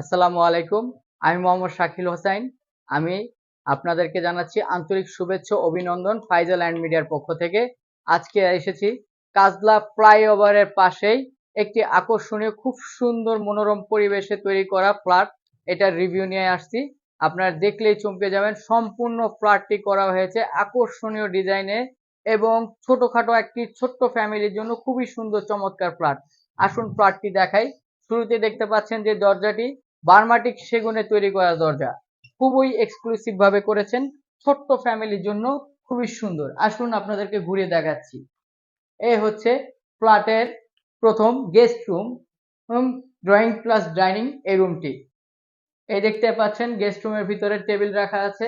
আসসালামু আলাইকুম, আমি মোহাম্মদ শাকিল হোসাইন। আমি আপনাদেরকে জানাচ্ছি আন্তরিক শুভেচ্ছা অভিনন্দন ফাইজাল অ্যান্ড মিডিয়ার পক্ষ থেকে। আজকে এসেছি কাজলা ফ্লাইওভারের পাশেই একটি আকর্ষণীয়, খুব সুন্দর মনোরম পরিবেশে তৈরি করা ফ্ল্যাট। এটার রিভিউ নিয়ে আসছি। আপনারা দেখলেই চমকে যাবেন, সম্পূর্ণ ফ্ল্যাটটি করা হয়েছে আকর্ষণীয় ডিজাইনে এবং ছোটখাটো একটি ছোট্ট ফ্যামিলির জন্য খুবই সুন্দর, চমৎকার ফ্ল্যাট। আসুন ফ্ল্যাটটি দেখাই। শুরুতে দেখতে পাচ্ছেন যে দরজাটি বার্মাটিক সেগুনে তৈরি করা দরজা খুবই এক্সক্লুসিভ ভাবে করেছেন। ছোট্ট ফ্যামিলির জন্য খুবই সুন্দর। আসুন আপনাদেরকে ঘুরে দেখাচ্ছি। এ হচ্ছে ফ্ল্যাটের প্রথম guest room drawing plus dining এই রুমটি এই দেখতে পাচ্ছেন গেস্ট রুমের ভিতরে টেবিল রাখা আছে।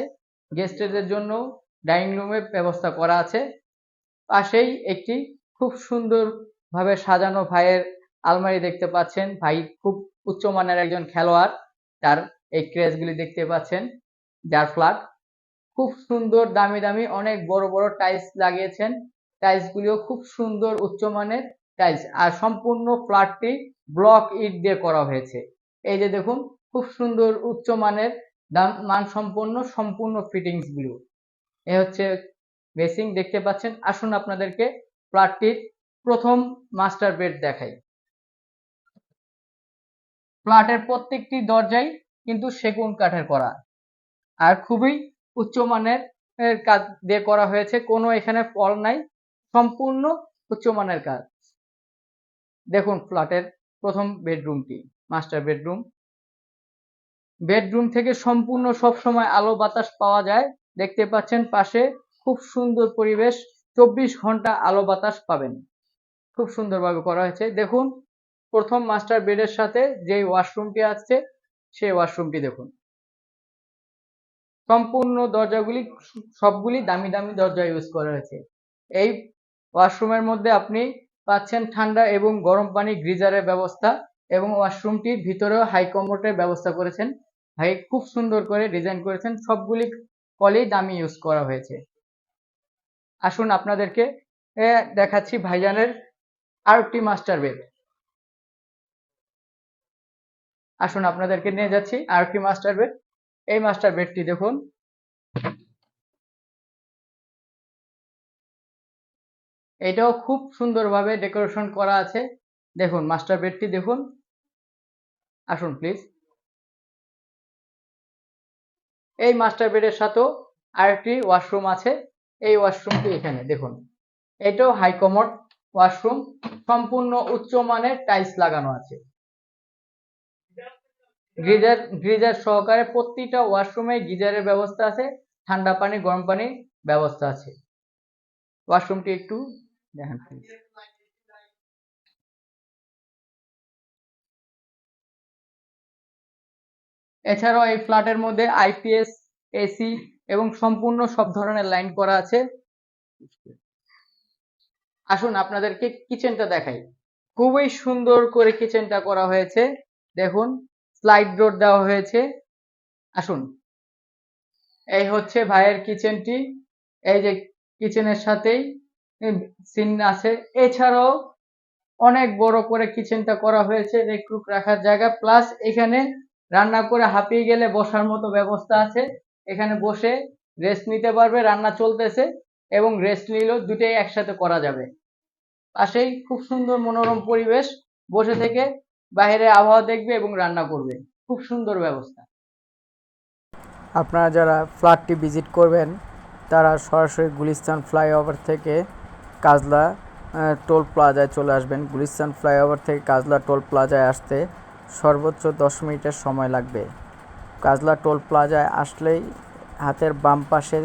গেস্টদের জন্য ডাইনিং রুমের ব্যবস্থা করা আছে। পাশেই একটি খুব সুন্দর ভাবে সাজানো ভাইয়ের আলমারি দেখতে পাচ্ছেন। ভাই খুব উচ্চমানের একজন খেলোয়াড়, তার এই ক্রেজগুলি দেখতে পাচ্ছেন, যার ফ্ল্যাট খুব সুন্দর, দামি দামি, অনেক বড় বড় টাইলস লাগিয়েছেন। টাইলস গুলিও খুব সুন্দর, উচ্চমানের টাইলস। আর সম্পূর্ণ ফ্ল্যাটটি ব্লক ইট দিয়ে করা হয়েছে। এই যে দেখুন, খুব সুন্দর, উচ্চমানের দাম, মানসম্পন্ন, সম্পূর্ণ ফিটিংসগুলো এ হচ্ছে বেসিং দেখতে পাচ্ছেন। আসুন আপনাদেরকে ফ্ল্যাটটির প্রথম মাস্টার বেড দেখাই। ফ্ল্যাটের প্রত্যেকটি দরজাই কিন্তু সেগুন কাঠের করা। আর খুবই উচ্চমানের কাজ দিয়ে করা হয়েছে। কোনো এখানে ফল নাই, সম্পূর্ণ উচ্চমানের কাজ দেখুন ফ্ল্যাটের প্রথম বেডরুমটি, মাস্টার বেডরুম। বেডরুম থেকে সম্পূর্ণ সব সময় আলো বাতাস পাওয়া যায়। দেখতে পাচ্ছেন পাশে খুব সুন্দর পরিবেশ। চব্বিশ ঘণ্টা আলো বাতাস পাবেন। খুব সুন্দরভাবে করা হয়েছে। দেখুন প্রথম মাস্টার বেডের সাথে যে ওয়াশরুমটি আছে, সেই ওয়াশরুমটি দেখুন। সম্পূর্ণ দরজাগুলি, সবগুলি দামি দামি দরজা ইউজ করা হয়েছে। এই ওয়াশরুমের মধ্যে আপনি পাচ্ছেন ঠান্ডা এবং গরম পানি গ্রিজারের ব্যবস্থা এবং ওয়াশরুমটির ভিতরেও হাই কমোটের ব্যবস্থা করেছেন। ভাই, খুব সুন্দর করে ডিজাইন করেছেন। সবগুলি কলেই দামি ইউজ করা হয়েছে। আসুন আপনাদেরকে দেখাচ্ছি ভাইজানের আরেকটি মাস্টার বেড। আসুন আপনাদেরকে নিয়ে যাচ্ছি আরেকটি মাস্টার বেড। এই মাস্টার বেডটি দেখুন। এটাও খুব সুন্দরভাবে ডেকোরেশন করা আছে। দেখুন, মাস্টার বেডটি দেখুন। আসুন প্লিজ এই মাস্টার বেডের সাথেও আরেকটি ওয়াশরুম আছে। এই ওয়াশরুমটি এখানে, দেখুন। এটাও হাই কমোড ওয়াশরুম। সম্পূর্ণ উচ্চমানের টাইলস লাগানো আছে। গিজার গিজার সহকারে প্রতিটা ওয়াশরুমে গিজারের ব্যবস্থা আছে, ঠান্ডা পানি, গরম পানি ব্যবস্থা আছে। ওয়াশরুমটি একটু দেখেন এছাড়াও এই ফ্ল্যাটের মধ্যে আইপিএস এসি এবং সম্পূর্ণ সব ধরনের লাইন করা আছে। আসুন আপনাদেরকে কিচেনটা দেখাই। খুবই সুন্দর করে কিচেনটা করা হয়েছে। দেখুন স্লাইড ডোর দেওয়া হয়েছে। আসুন। এই হচ্ছে ভাইয়ের কিচেনটি এই যে কিচেনের সাথেই সিন আছে। এছাড়াও অনেক বড় করে কিচেনটা করা হয়েছে রেক্রুক রাখার জায়গা। প্লাস এখানে রান্না করে হাঁপিয়ে গেলে বসার মতো ব্যবস্থা আছে। এখানে বসে রেস্ট নিতে পারবে, রান্না চলতেছে এবং রেস্ট নিলেও দুটোই একসাথে করা যাবে। পাশেই খুব সুন্দর মনোরম পরিবেশ। বসে থেকে বাইরে আবহাওয়া দেখবে এবং রান্না করবে। খুব সুন্দর ব্যবস্থা। আপনারা যারা ফ্ল্যাটটি ভিজিট করবেন, তারা সরাসরি গুলিস্তান ফ্লাইওভার থেকে কাজলা টোল প্লাজায় চলে আসবেন। গুলিস্তান ফ্লাইওভার থেকে কাজলা টোল প্লাজায় আসতে সর্বোচ্চ দশ মিনিটের সময় লাগবে। কাজলা টোল প্লাজায় আসলেই হাতের বাম পাশে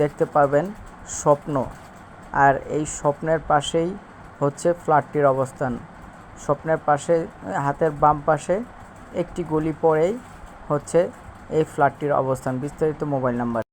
দেখতে পাবেন স্বপ্ন। আর এই স্বপ্নের পাশেই হচ্ছে ফ্ল্যাটটির অবস্থান। স্বপ্নের পাশে, হাতের বাম পাশে একটি গলি পরেই হচ্ছে এই ফ্ল্যাটটির অবস্থান। বিস্তারিত মোবাইল নাম্বার।